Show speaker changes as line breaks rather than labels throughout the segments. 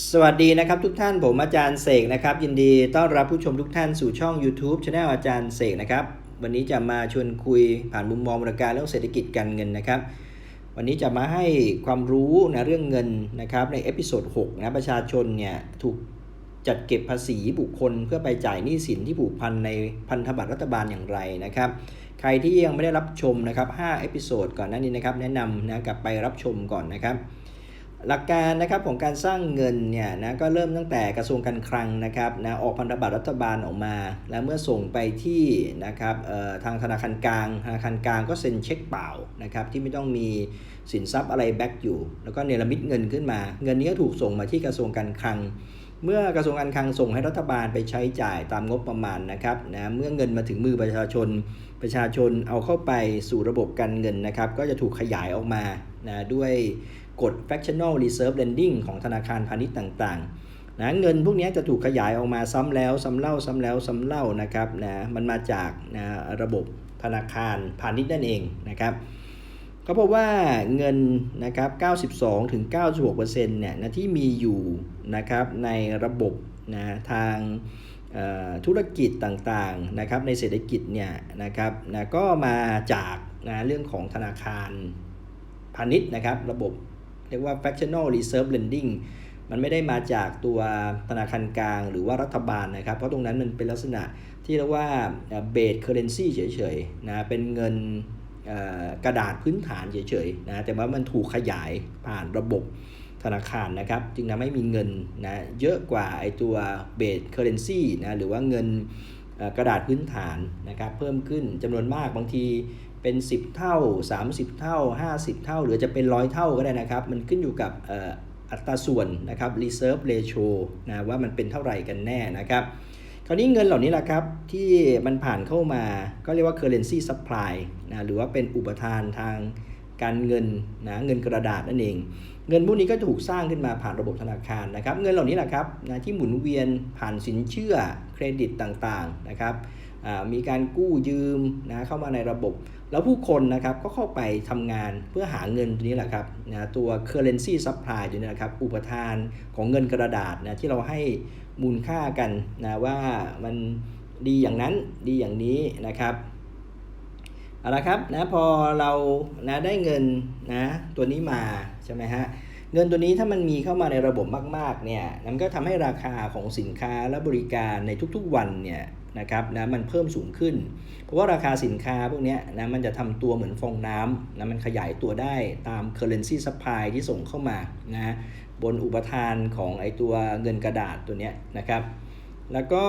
สวัสดีนะครับทุกท่านผมอาจารย์เสกนะครับ ยินดีต้อนรับผู้ชมทุกท่านสู่ช่อง YouTube Channel อาจารย์เสกนะครับ วันนี้จะมาชวนคุยผ่านมุมมองบริการเรื่องเศรษฐกิจการเงินนะครับ วันนี้จะมาให้ความรู้นะเรื่องเงินนะครับในเอพิโซด6นะประชาชนเนี่ยถูกจัดเก็บภาษีบุคคล เพื่อไปจ่ายหนี้สินที่ผูกพันในพันธบัตรรัฐบาลอย่างไรนะครับ ใครที่ยังไม่ได้รับชมนะครับ5เอพิโซดก่อนหน้านี้นะครับแนะนำนะกลับไปรับชมก่อนนะครับ หลักการนะครับของการสร้างเงินเนี่ยนะก็เริ่มตั้งแต่กระทรวงการคลังนะครับนะออกพันธบัตรรัฐบาลออกมา แล้วเมื่อส่งไปที่นะครับทางธนาคารกลางธนาคารกลางก็เซ็นเช็คเปล่านะครับที่ไม่ต้องมีสินทรัพย์อะไรแบ็กอยู่ แล้วก็เนรมิตเงินขึ้นมา เงินนี้ก็ถูกส่งมาที่กระทรวงการคลัง เมื่อกระทรวงการคลังส่งให้รัฐบาลไปใช้จ่ายตามงบประมาณนะครับนะเมื่อเงินมาถึงมือประชาชน ประชาชนเอาเข้าไปสู่ระบบการเงินนะครับก็จะถูกขยายออกมานะด้วย กฎ fractional reserve lending ของธนาคารพาณิชย์ต่างๆนะเงินพวกนี้จะถูกขยายออกมาซ้ำแล้วซ้ำเล่าซ้ำแล้วซ้ำเล่านะครับนะมันมาจากนะระบบธนาคารพาณิชย์นั่นเองนะครับก็พบว่าเงินนะครับ 92ถึง96%เนี่ยนะที่มีอยู่นะครับในระบบนะทางธุรกิจต่างๆนะครับในเศรษฐกิจเนี่ยนะครับนะก็มาจากนะเรื่องของธนาคารพาณิชย์นะครับระบบ เรียกว่า fractional reserve lending มันไม่ได้มาจากตัวธนาคารกลางหรือว่ารัฐบาลนะครับ เพราะตรงนั้นมันเป็นลักษณะที่เรียกว่า base currency เฉยๆนะเป็นเงินกระดาษพื้นฐานเฉยๆนะแต่ว่ามันถูกขยายผ่านระบบธนาคารนะครับ จึงทำให้มีเงินนะเยอะกว่าไอตัว base currency นะหรือว่าเงินกระดาษพื้นฐานนะครับเพิ่มขึ้นจำนวนมากบางที เป็น 10 เท่า 30 เท่า 50 เท่า หรือจะเป็นร้อยเท่าก็ได้นะครับ มันขึ้นอยู่กับอัตราส่วนนะครับ reserve ratio นะว่ามันเป็นเท่าไหร่กันแน่นะครับคราวนี้เงินเหล่านี้แหละครับ ที่มันผ่านเข้ามาก็เรียกว่า currency supply นะหรือว่าเป็นอุปทานทางการเงินนะเงินกระดาษนั่นเอง เงินพวกนี้ก็ถูกสร้างขึ้นมาผ่านระบบธนาคารนะครับ เงินเหล่านี้แหละครับนะที่หมุนเวียนผ่านสินเชื่อเครดิตต่างๆนะครับ มีการกู้ยืมนะเข้ามาในระบบ แล้วผู้คนนะครับก็เข้าไปทำงานเพื่อหาเงินตัวนี้แหละครับนะตัว currency supply ตัวนี้นะครับ อุปทานของเงินกระดาษนะที่เราให้มูลค่ากันนะว่ามันดีอย่างนั้นดีอย่างนี้นะครับเอาละครับนะพอเรานะได้เงินนะตัวนี้มาใช่ไหมฮะ เงินตัวนี้ถ้ามันมีเข้ามาในระบบมากๆเนี่ยมันก็ทำให้ราคาของสินค้าและบริการในทุกๆวันเนี่ยนะครับนะมันเพิ่มสูงขึ้น เพราะว่าราคาสินค้าพวกนี้นะมันจะทำตัวเหมือนฟองน้ำนะมันขยายตัวได้ตาม currency supply ที่ส่งเข้ามานะบนอุปทานของไอตัวเงินกระดาษตัวนี้นะครับแล้วก็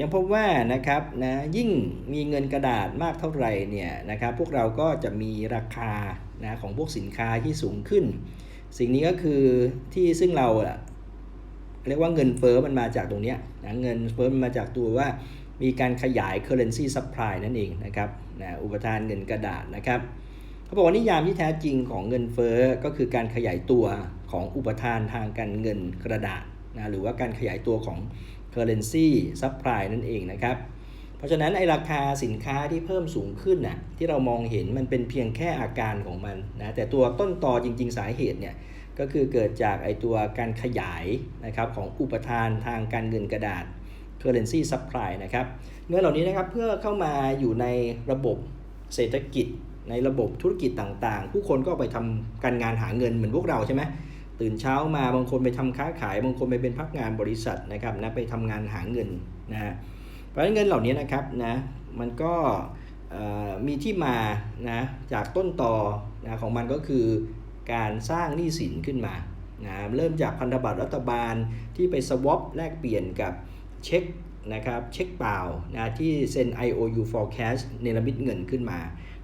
ยังพบว่านะครับนะยิ่งมีเงินกระดาษมากเท่าไหร่เนี่ยนะครับพวกเราก็จะมีราคานะของพวกสินค้าที่สูงขึ้น สิ่งนี้ก็คือที่ซึ่งเราเรียกว่าเงินเฟอ้อมันมาจากตรงนี้นะเงินเฟอ้อมันมาจากตัวว่ามีการขยาย currency supply นั่นเองนะครับนะอุปทานเงินกระดาษนะครับเขาบอกว่านิยามที่แท้จริงของเงินเฟอ้อก็คือการขยายตัวของอุปทานทางการเงินกระดาษนะหรือว่าการขยายตัวของ currency supply นั่นเองนะครับ ราะฉะนั้นไอราคาสินค้าที่เพิ่มสูงขึ้นน่ะที่เรามองเห็นมันเป็นเพียงแค่อาการของมันนะแต่ตัวต้นตอจริง ๆ สาเหตุเนี่ยก็คือเกิดจากไอตัวการขยายนะครับของอุปทานทางการเงินกระดาษ currency supply นะครับเงินเหล่านี้นะครับเพื่อเข้ามาอยู่ในระบบเศรษฐกิจ ในระบบธุรกิจต่างๆ ผู้คนก็ไปทำการงานหาเงินเหมือนพวกเราใช่ไหมตื่นเช้ามาบางคนไปทำค้าขาย บางคนไปเป็นพักงานบริษัทนะครับนะไปทำงานหาเงินนะฮะ เพราะฉะนั้นเงินเหล่านี้นะครับนะมันก็มีที่มานะจากต้นต่อนะของมันก็คือการสร้างหนี้สินขึ้นมานะเริ่มจากพันธบัตรรัฐบาลที่ไปสวอปแลกเปลี่ยนกับเช็คนะครับเช็คเปล่านะที่เซ็น IOU forecast เนรมิตเงินขึ้นมา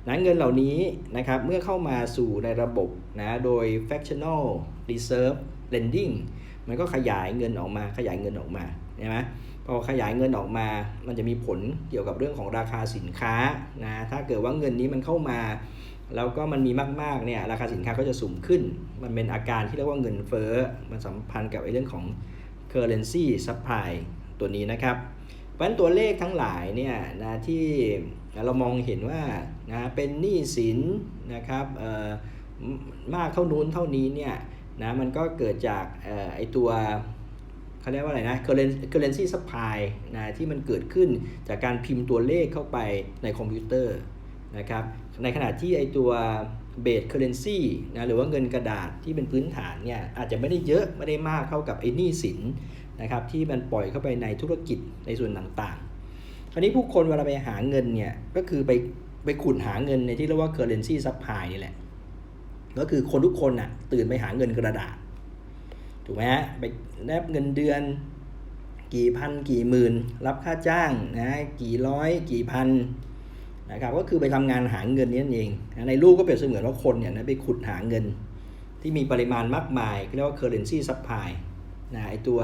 นะเงินเหล่านี้นะครับเมื่อเข้ามาสู่ในระบบนะโดย fractional reserve lending มันก็ขยายเงินออกมาขยายเงินออกมาใช่ไหม พอขยายเงินออกมา มันจะมีผลเกี่ยวกับเรื่องของราคาสินค้านะถ้าเกิดว่าเงินนี้มันเข้ามา แล้วก็มันมีมากๆเนี่ยราคาสินค้าก็จะสูงขึ้น มันเป็นอาการที่เรียกว่าเงินเฟ้อมันสัมพันธ์กับไอ้เรื่องของ currency supply ตัวนี้นะครับ เพราะฉะนั้นตัวเลขทั้งหลายเนี่ยนะที่เรามองเห็นว่านะเป็นหนี้สินนะครับมากเท่านู้นเท่านี้เนี่ยนะมันก็เกิดจากเอ่อไอตัว เขาเรียกว่าอะไรนะ currency currency supply นะที่มันเกิดขึ้นจากการพิมพ์ตัวเลขเข้าไปในคอมพิวเตอร์นะครับ ในขณะที่ไอตัว base currency นะหรือว่าเงินกระดาษที่เป็นพื้นฐานเนี่ยอาจจะไม่ได้เยอะไม่ได้มากเท่ากับไอ้หนี้สินนะครับที่มันปล่อยเข้าไปในธุรกิจในส่วนต่างๆ คราวนี้ผู้คนเวลาไปหาเงินเนี่ยก็คือไปไปขุดหาเงินในที่เรียกว่า currency supply นี่แหละ ก็คือคนทุกคนน่ะตื่นไปหาเงินกระดาษ ถูกไหมฮะไปแนบเงินเดือน กี่พันกี่หมื่น รับค่าจ้างนะกี่ร้อยกี่พันนะครับก็คือไปทำงานหาเงินนี่นั่นเองในรูปก็เปรียบเสมือนว่าคนเนี่ยนะไปขุดหาเงิน ที่มีปริมาณมากมายเรียกว่า currency supply นะไอตัว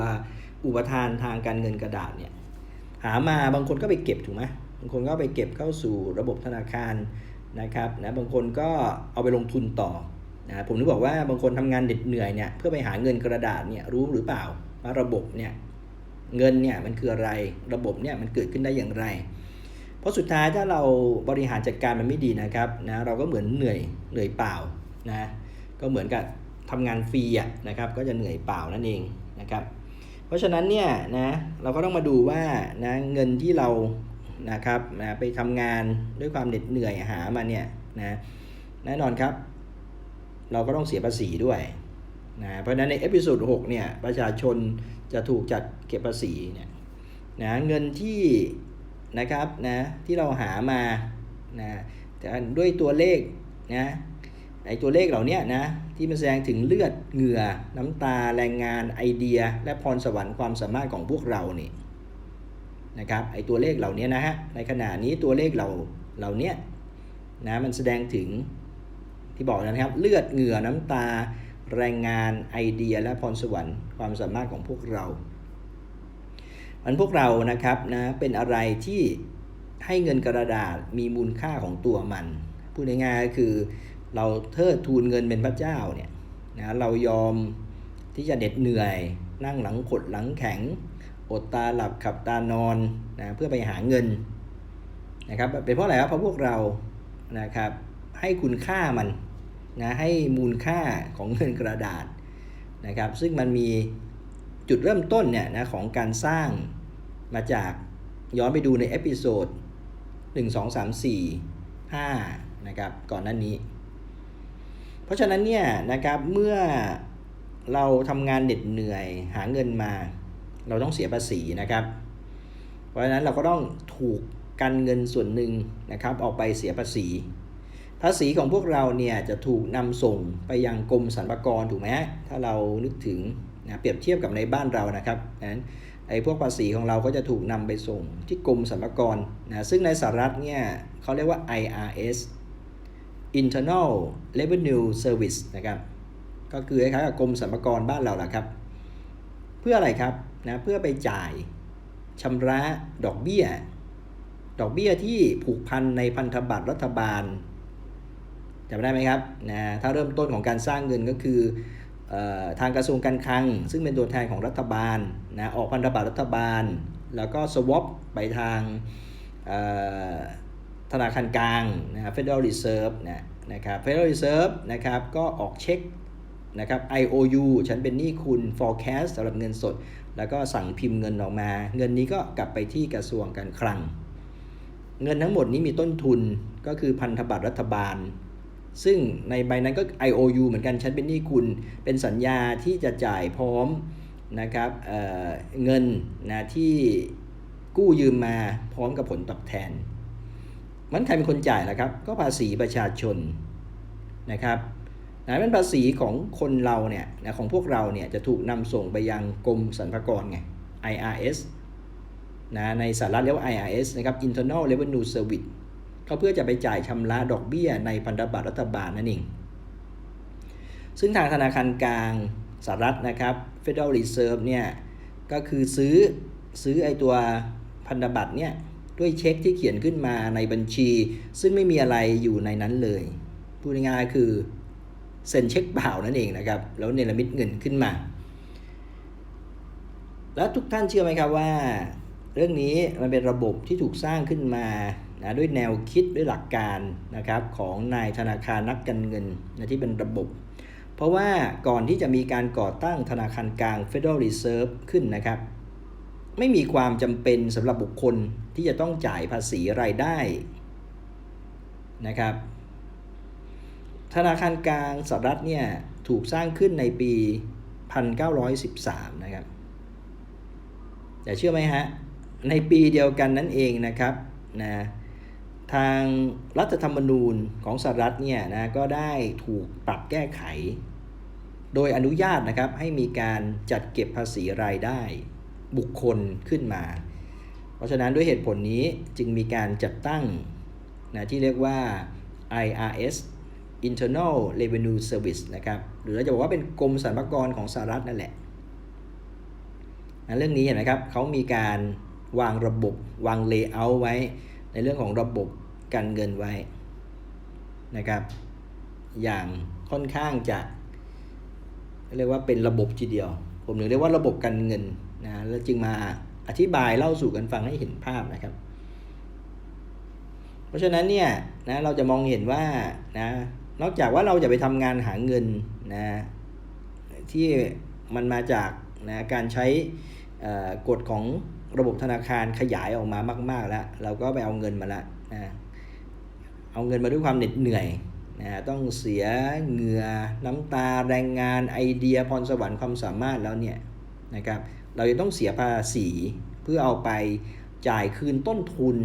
อุปทานทางการเงินกระดาษเนี่ยหามาบางคนก็ไปเก็บถูกไหมบางคนก็ไปเก็บเข้าสู่ระบบธนาคารนะครับนะบางคนก็เอาไปลงทุนต่อ นะผมนึกบอกว่าบางคนทำงานเหน็ดเหนื่อยเนี่ยเพื่อไปหาเงินกระดาษเนี่ยรู้หรือเปล่าว่าระบบเนี่ยเงินเนี่ยมันคืออะไรระบบเนี่ยมันเกิดขึ้นได้อย่างไร เพราะสุดท้ายถ้าเราบริหารจัดการมันไม่ดีนะครับนะเราก็เหมือนเหนื่อยเหนื่อยเปล่านะก็เหมือนกับทำงานฟรีอะนะครับก็จะเหนื่อยเปล่านั่นเองนะครับเพราะฉะนั้นเนี่ยนะเราก็ต้องมาดูว่านะเงินที่เรานะครับนะไปทำงานด้วยความเหน็ดเหนื่อยหามาเนี่ยนะแน่นอนครับ เราก็ต้องเสียภาษีด้วยนะเพราะฉะนั้นในเอพิโซด6เนี่ยประชาชนจะถูกจัดเก็บภาษีเนี่ยนะเงินที่นะครับนะที่เราหามานะแต่ด้วยตัวเลขนะไอตัวเลขเหล่านี้นะที่มันแสดงถึงเลือดเหงื่อ น้ำตาแรงงานไอเดีย และพรสวรรค์ความสามารถของพวกเรานี่นะครับไอตัวเลขเหล่านี้นะฮะในขณะนี้ตัวเลขเหล่าเหล่าเนี้ยนะมันแสดงถึง ที่บอกนะครับ เลือดเหงื่อน้ำตา แรงงานไอเดีย และพรสวรรค์ความสามารถของพวกเรามันพวกเรานะครับนะเป็นอะไรที่ให้เงินกระดาษมีมูลค่าของตัวมันพูดง่ายๆก็คือเราเทิดทูนเงินเป็นพระเจ้าเนี่ยนะเรายอมที่จะเหน็ดเหนื่อยนั่งหลังขดหลังแข็ง อดตาหลับขับตานอนนะเพื่อไปหาเงินนะครับเป็นเพราะอะไรครับเพราะพวกเรานะครับให้คุณค่ามัน นะให้มูลค่าของเงินกระดาษนะครับ ซึ่งมันมีจุดเริ่มต้นเนี่ยนะของการสร้างมาจากย้อนไปดูในเอพิโซด1 2 3 4 5นะครับก่อนหน้านี้ เพราะฉะนั้นเนี่ยนะครับเมื่อเราทำงานเหน็ดเหนื่อยหาเงินมา เราต้องเสียภาษีนะครับ เพราะฉะนั้นเราก็ต้องถูกกันเงินส่วนหนึ่งนะครับออกไปเสียภาษี ภาษีของพวกเราเนี่ยจะถูกนำส่งไปยังกรมสรรพากรถูกไหมถ้าเรานึกถึงนะเปรียบเทียบกับในบ้านเรานะครับนั้นไอ้พวกภาษีของเราก็จะถูกนำไปส่งที่กรมสรรพากรนะซึ่งในสหรัฐเนี่ยเขาเรียกว่า IRS Internal Revenue Service นะครับก็คือคล้ายๆกับกรมสรรพากรบ้านเราแหละครับ เพื่ออะไรครับนะเพื่อไปจ่ายชำระดอกเบี้ย ดอกเบี้ยที่ผูกพันในพันธบัตรรัฐบาล จำได้ไหมครับนะถ้าเริ่มต้นของการสร้างเงินก็คือออทางกระทรวงการคลัง ซึ่งเป็นตัวแทนของรัฐบาลนะออกพันธบัตรรัฐบาล แล้วก็สวอปไปทางธนาคารกลางนะ Federal Reserve นะนะครับ Federal Reserve นะครับก็ออกเช็คนะครับ IOU ฉันเป็นหนี้คุณ forecast สำหรับเงินสด แล้วก็สั่งพิมพ์เงินออกมา เงินนี้ก็กลับไปที่กระทรวงการคลัง เงินทั้งหมดนี้มีต้นทุนก็คือพันธบัตรรัฐบาล ซึ่งในใบนั้นก็ IOU เหมือนกันฉันเป็นหนี้คุณ เป็นสัญญาที่จะจ่ายพร้อมนะครับเเงินนะที่กู้ยืมมาพร้อมกับผลตอบแทน มันใครเป็นคนจ่ายล่ะครับ ก็ภาษีประชาชนนะครับนะเป็นภาษีของคนเราเนี่ยนะของพวกเราเนี่ยจะถูกนำส่งไปยังกรมสรรพากรไง IRS นะในสหรัฐเรียกว่า IRS นะครับ Internal Revenue Service ก็เพื่อจะไปจ่ายชำระดอกเบี้ยในพันธบัตรรัฐบาลนั่นเอง ซึ่งทางธนาคารกลางสหรัฐนะครับ Federal Reserve เนี่ยก็คือซื้อซื้อไอตัวพันธบัตรเนี่ยด้วยเช็คที่เขียนขึ้นมาในบัญชี ซึ่งไม่มีอะไรอยู่ในนั้นเลยพูดง่ายๆคือเซ็นเช็คเปล่านั่นเองนะครับ แล้วเนรมิตเงินขึ้นมา แล้วทุกท่านเชื่อไหมครับว่า เรื่องนี้มันเป็นระบบที่ถูกสร้างขึ้นมา นะด้วยแนวคิดด้วยหลักการนะครับของนายธนาคารนักการเงินนะที่เป็นระบบ เพราะว่าก่อนที่จะมีการก่อตั้งธนาคารกลาง Federal Reserve ขึ้นนะครับ ไม่มีความจำเป็นสำหรับบุคคลที่จะต้องจ่ายภาษีรายได้นะครับ ธนาคารกลางสหรัฐเนี่ยถูกสร้างขึ้นในปี 1913 นะครับ แต่เชื่อไหมฮะ ในปีเดียวกันนั่นเองนะครับนะ ทางรัฐธรรมนูญของสหรัฐเนี่ยนะก็ได้ถูกปรับแก้ไข โดยอนุญาตนะครับให้มีการจัดเก็บภาษีรายได้บุคคลขึ้นมา เพราะฉะนั้นด้วยเหตุผลนี้จึงมีการจัดตั้งนะที่เรียกว่า IRS Internal Revenue Service นะครับ หรือเราจะบอกว่าเป็นกรมสรรพากรของสหรัฐนั่นแหละนะเรื่องนี้เห็นไหมครับเขามีการวางระบบวางเลเยอร์ไว้ ในเรื่องของระบบการเงินไว้นะครับ อย่างค่อนข้างจะเรียกว่าเป็นระบบทีเดียว ผมถึงเรียกว่าระบบการเงินนะแล้วจึงมาอธิบายเล่าสู่กันฟังให้เห็นภาพนะครับ เพราะฉะนั้นเนี่ยนะเราจะมองเห็นว่านะนอกจากว่าเราจะไปทำงานหาเงินนะที่มันมาจากนะการใช้ กฎของระบบธนาคารขยายออกมามาก ๆ แล้ว เราก็ไปเอาเงินมาละนะเอาเงินมาด้วยความเหน็ดเหนื่อยนะต้องเสียเหงื่อน้ำตาแรงงานไอเดียพรสวรรค์ความสามารถแล้วเนี่ยนะครับเราจะต้องเสียภาษีเพื่อเอาไปจ่ายคืนต้นทุน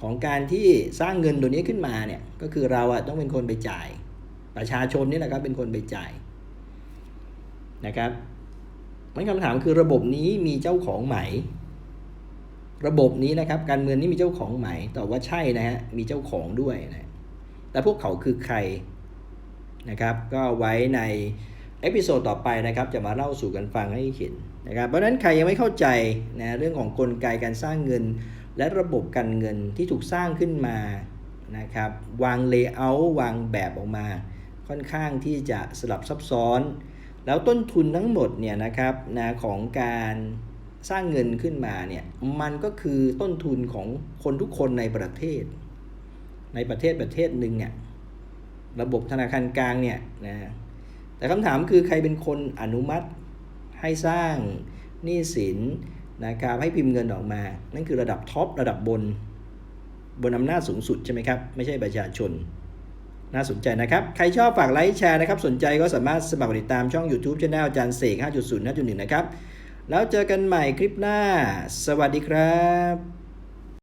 ของการที่สร้างเงินตัวนี้ขึ้นมาเนี่ยก็คือเราอะต้องเป็นคนไปจ่าย ประชาชนนี่แหละครับเป็นคนไปจ่ายนะครับ มันคำถามคือระบบนี้มีเจ้าของไหม ระบบนี้นะครับ การเมืองนี้มีเจ้าของไหมตอบว่าใช่นะฮะมีเจ้าของด้วยนะแต่พวกเขาคือใครนะครับ ก็ไว้ในเอพิโซดต่อไปนะครับ จะมาเล่าสู่กันฟังให้เห็นนะครับ เพราะฉะนั้นใครยังไม่เข้าใจนะเรื่องของกลไกการสร้างเงิน และระบบการเงินที่ถูกสร้างขึ้นมานะครับ วางเลเยอร์วางแบบออกมา ค่อนข้างที่จะสลับซับซ้อน แล้วต้นทุนทั้งหมดเนี่ยนะครับนะของการสร้างเงินขึ้นมาเนี่ยมันก็คือต้นทุนของคนทุกคนในประเทศ ในประเทศประเทศหนึ่งเนี่ยระบบธนาคารกลางเนี่ยนะแต่คำถามคือใครเป็นคนอนุมัติให้สร้างหนี้สินนะครับให้พิมพ์เงินออกมา นั่นคือระดับท็อประดับบน บนอำนาจสูงสุดใช่ไหมครับ ไม่ใช่ประชาชน น่าสนใจนะครับ ใครชอบฝากไลค์แชร์นะครับ สนใจก็สามารถสมัครติดตามช่อง YouTube c h anel อาจารย์เสก5.0 5.1 นะครับ แล้วเจอกันใหม่คลิปหน้า สวัสดีครับ